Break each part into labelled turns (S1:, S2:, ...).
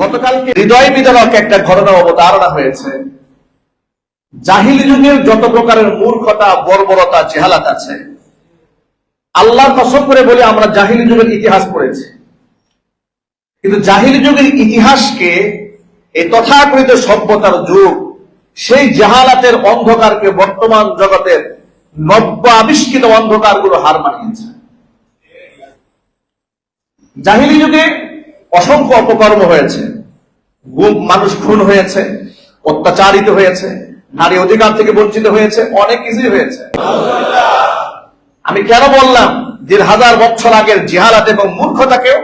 S1: গতকালকে হৃদয় বিদারক একটা ঘটনা অবতারণা হয়েছে। জাহিলি যুগের যত প্রকারের মূর্খতা, বর্বরতা, জেহালাত আছে, আল্লাহ কসম করে বলে আমরা জাহিলি যুগের ইতিহাস পড়েছি। কিন্তু জাহিলি যুগের ইতিহাসকে এই তথাকথিত সভ্যতার যুগ, সেই জাহালাতের অন্ধকারকে বর্তমান জগতের নব্য আবিষ্কৃত অন্ধকারগুলো হার মানিয়েছে। জাহিলি যুগে অসংখ্য অপকর্ম হয়েছে। গুম মানুষ খুন হয়েছে, অত্যাচারিত হয়েছে, নারী অধিকার থেকে বঞ্চিত হয়েছে, অনেক কিছুই হয়েছে। আমি কেন বললাম, দেড় হাজার বছর আগের জেহালাত এবং মূর্খতাকেও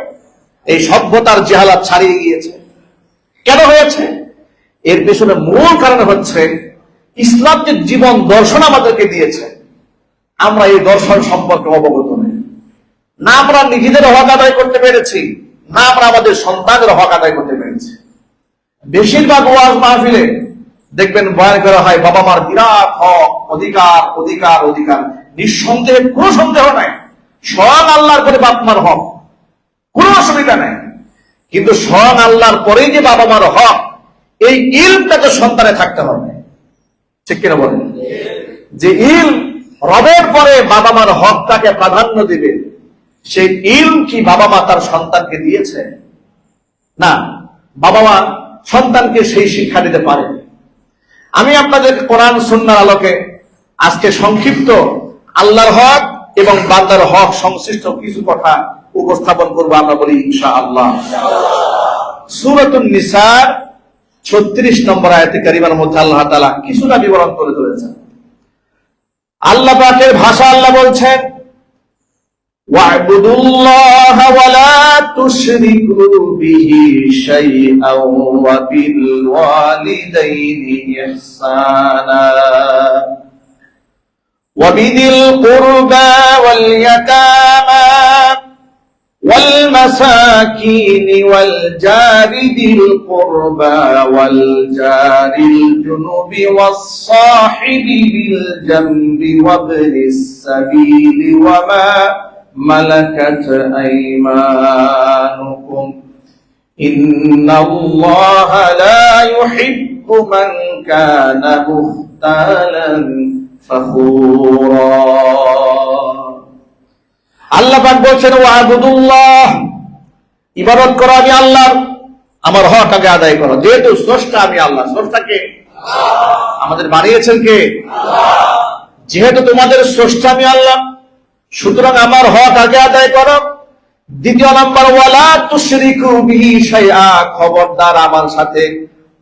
S1: এই সভ্যতার জেহালাত ছাড়িয়ে গিয়েছে। কেন হয়েছে? এর পেছনে মূল কারণ হচ্ছে, ইসলাম যে জীবন দর্শন আমাদেরকে দিয়েছে, আমরা এই দর্শন সম্পর্কে অবগত নেই। না, আমরা নিজেদের হক আদায় করতে পেরেছি। না, আমরা আমাদের সন্তানের হক আদায় করতে পেরেছি। বেশিরভাগ ওয়াজ মাহফিলে দেখবেন বয়ান করা হয়, বাবা মার বিরাট হক, অধিকার অধিকার অধিকার। নিঃসন্দেহে কোনো সন্দেহ নাই। স্বয়ং আল্লাহর করে বাপ মার হক। কোনো অসুবিধা নাই। কিন্তু স্বয়ং আল্লাহর পরেই যে বাবা মার হক, এই ইলমটাকে সন্তানে থাকতে হবে। ঠিক কিনা বলেন? যে ইল রবের পরে বাবা মার হকটাকে প্রাধান্য দিবে সেই ইল কি বাবা মা তার সন্তানকে দিয়েছে? না বাবা মা সন্তানকে সেই শিক্ষা দিতে পারে আমি আপনাদের কোরআন, সুন্নার আলোকে আজকে সংক্ষিপ্ত আল্লাহর হক এবং বান্দার হক সংশ্লিষ্ট কিছু কথা উপস্থাপন করব আমরা বলি ইনশা আল্লাহ সুরতুন নিসার ছত্রিশ নম্বর আয়তে কারিমার মধ্যে আল্লাহ তালা কিছুটা বিবরণ করে ধরেছেন আল্লাহ পাকের ভাষা আল্লাহ বলছেন واعبدوا الله ولا تشركوا به شيئا وبالوالدين إحسانا. وبذي القربى واليتامى والمساكين والجار ذي القربى والجار الجنب والصاحب بالجنب وابن السبيل وما ملكت أيمانكم إن الله لا يحب من كان مختالا فخورا আল্লাহ পাক বলছেন ও আবুদুল্লাহ ইবাদত করো আমি আল্লাহ আমার হক আগে আদায় করো যেহেতু স্রষ্টা আমি আল্লাহ স্রষ্টাকে আমাদের বানিয়েছেন কে যেহেতু তোমাদের স্রষ্টা আমি আল্লাহ সুতরাং আমার হক আগে আদায় করো। দ্বিতীয় নম্বর, ওয়ালা তুশরিকু বিহি শাইআ, খবরদার আমার সাথে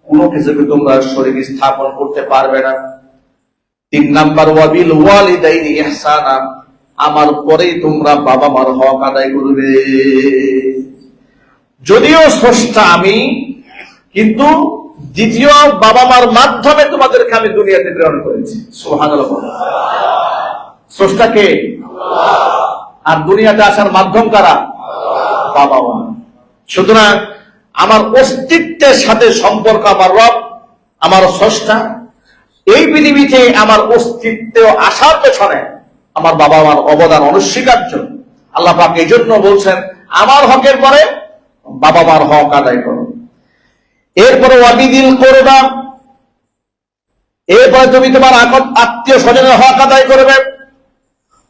S1: কোনো কিছুকে তোমরা শরীর স্থাপন করতে পারবে না। তিন নাম্বার, ওয়াবিল ওয়ালিদাইনি ইহসানা, আমার পরেই তোমরা বাবা মার হক আদায় করবে। যদিও স্রষ্টা আমি, কিন্তু দ্বিতীয় বাবা মার মাধ্যমে তোমাদেরকে আমি দুনিয়াতে প্রেরণ করেছি। সুবহানাল্লাহ। স্রষ্টাকে আর দুনিয়াতে আসার মাধ্যম কারা? বাবা মা। সুতরাং আমার অস্তিত্বের সাথে সম্পর্ক আমার রব, আমার স্রষ্টা, এই পৃথিবীতে আমার অস্তিত্ব আসার পেছনে আমার বাবা মার অবদান অনস্বীকার্য। আল্লাহ পাক এই জন্য বলছেন, আমার হকের পরে বাবা মার হক আদায় করো। এরপরে ওয়াবিদিল করবা, এরপরে তুমি তোমার আত্মীয় স্বজনের হক আদায় করবে।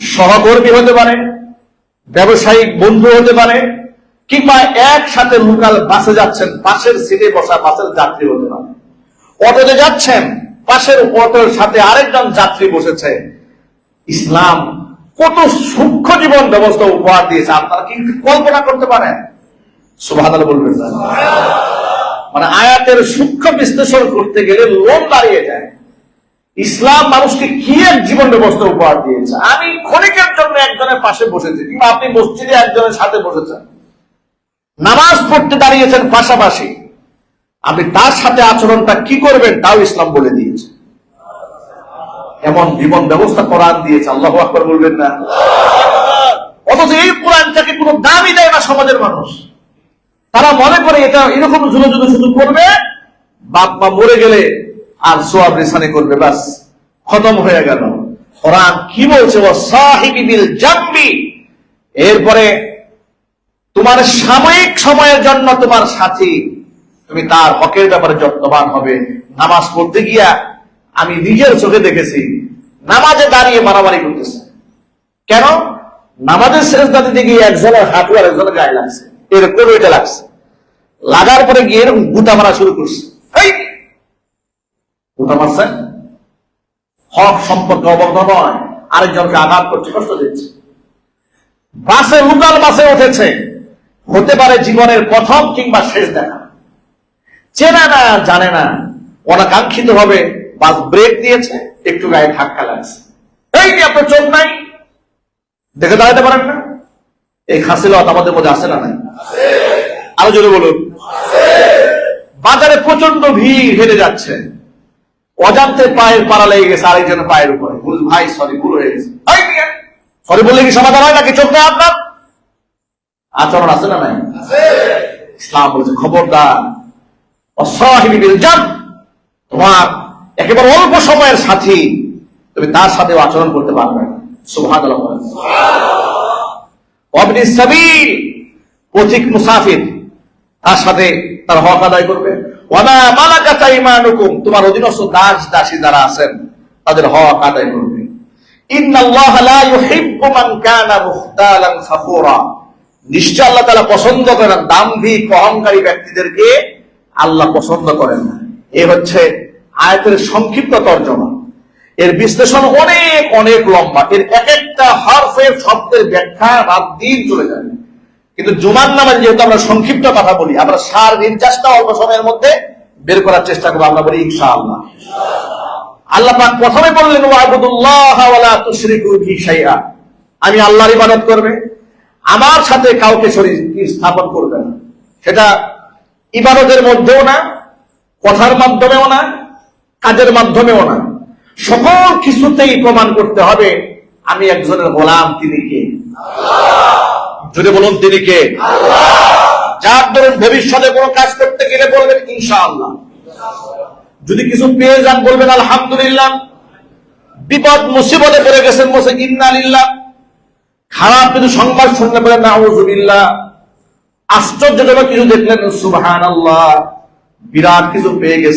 S1: সহকর্মী হতে পারে, ব্যবসায়িক বন্ধু হতে পারে, কিংবা একসাথে লোকাল বাসে যাচ্ছেন, পাশের সিটে বসা বাসের যাত্রী হতে পারে। অটোতে যাচ্ছেন, পাশের অটোর সাথে আরেকজন যাত্রী বসেছে। ইসলাম কত সূক্ষ্ম জীবন ব্যবস্থা উপহার দিয়েছে। আপনারা কি কল্পনা করতে পারেন? সুভাদ বলবেন মানে আয়াতের সূক্ষ্ম বিশ্লেষণ করতে গেলে লোন দাঁড়িয়ে যায়। ইসলাম মানুষকে কি এক জীবন ব্যবস্থা উপহার দিয়েছে? আমি ক্ষণিকের জন্য একজনের পাশে বসেছি, কিংবা আপনি মসজিদে একজনের সাথে বসেছেন। নামাজ পড়তে দাঁড়িয়েছেন পাশাপাশি। আপনি তার সাথে আচরণটা কি করবেন, তাও ইসলাম বলে দিয়েছে। এমন জীবন ব্যবস্থা কোরআন দিয়েছে, আল্লাহ আকবর বলবেন না। অথচ এই কোরআনটাকে কোনো দামই দেয় না সমাজের মানুষ। তারা মনে করে এটা এরকম ঝুলো ঝুলো শুধু করবে বাপ মা মরে গেলে আর সোয়াব রেসানি করবে, বাস। খতম হয়ে গেল। কোরআন কি বলছে? ও সাহিবি বিল জাম্বি এরপরে তোমার সাময়িক সময়ের জন্য তোমার সাথী, তুমি তার হকের ব্যাপারে যত্নবান হবে। নামাজ পড়তে গিয়া আমি নিজের চোখে দেখেছি, নামাজে দাঁড়িয়ে মারামারি করতেছে। কেন? নামাজের শেষ দাঁড়িয়ে গিয়ে একজনের হাঁটু আর একজনের গায়ে লাগছে। এরকম এটা লাগছে? লাগার পরে গিয়ে এরকম গুটা মারা শুরু করছে। হক সম্পর্কে অবদ্ধ নয়, আরেকজনকে আঘাত করছে কষ্ট দিচ্ছে। বাসে লোকাল বাসে উঠেছে, হতে পারে জীবনের প্রথম কিংবা শেষ দেখা। চেনা না, জানে না, অনাকাঙ্ক্ষিত ভাবে বাস ব্রেক দিয়েছে, একটু গায়ে ধাক্কা লাগছে। এই আপনার চোখ নাই? দেখে দাঁড়াতে পারেন না? এই খাসিলত আমাদের মধ্যে আসে না নাই? আরও জোরে বলুন। বাজারে প্রচণ্ড ভিড় হেঁটে যাচ্ছে। অজান্তে পায়ের পাড়া লেগে গেছে আরেকজনের পায়ের উপরে। ভুল ভাই সরি ভুল হয়ে গেছে। সরি বললে কি সমাধান হয় নাকি? চোখ নেই আপনার? আচরণ আছে না নাই? ইসলাম বলছে খবরদার অসহিবি তোমার একেবারে অল্প সময়ের সাথী তুমি তার সাথে আচরণ করতে পারবে। সুভাগ অবনি সাবিল পথিক মুসাফির তার সাথে তার হক আদায় করবে। তোমার অধীনস্থ দাস দাসী যারা আছেন, তাদের হক আদায় করবে। ইন্নাল্লাহ লা ইউহিব্বু মান কানা মুখতালান ফাখুরা নিশ্চয় আল্লাহ তাআলা পছন্দ করেন অহংকারী ব্যক্তিদেরকে আল্লাহ পছন্দ করেন না। এ হচ্ছে আয়াতের সংক্ষিপ্ত তর্জমা। এর বিশ্লেষণ অনেক অনেক লম্বা। এর এক একটা হরফের শব্দের ব্যাখ্যা রাত দিন চলে যাবে। কিন্তু জুমার নামাজ যেহেতু আমরা সংক্ষিপ্ত কথা বলি, আমরা সার নির্যাসটা অল্প সময়ের মধ্যে বের করার চেষ্টা করব, আমরা বলি ইনশাআল্লাহ। আল্লাহ পাক প্রথমে বললেন আমি আল্লাহর ইবাদত করবে, আমার সাথে কাউকে শরীর স্থাপন করবে না। সেটা ইবাদতের মধ্যেও না, কথার মাধ্যমেও না, কাজের মাধ্যমেও না। সকল কিছুতেই প্রমাণ করতে হবে, আমি একজনের গোলাম তিনি কে? যদি বলুন তিনি কে? যার ধরুন ভবিষ্যতে কোনো কাজ করতে গেলে বলবেন ইনশাআল্লাহ। যদি কিছু পেয়ে যান বলবেন আলহামদুলিল্লাহ। বিপদ, মুসিবতে পড়ে গেছেন বসে ইন্নালিল্লাহ। খারাপ কিছু সংবাদ শুনলে বলেন নাউজুবিল্লাহ। আশ্চর্যজনক কিছু দেখলেন, সুবহানাল্লাহ। বিরাট কিছু পেয়ে গেছে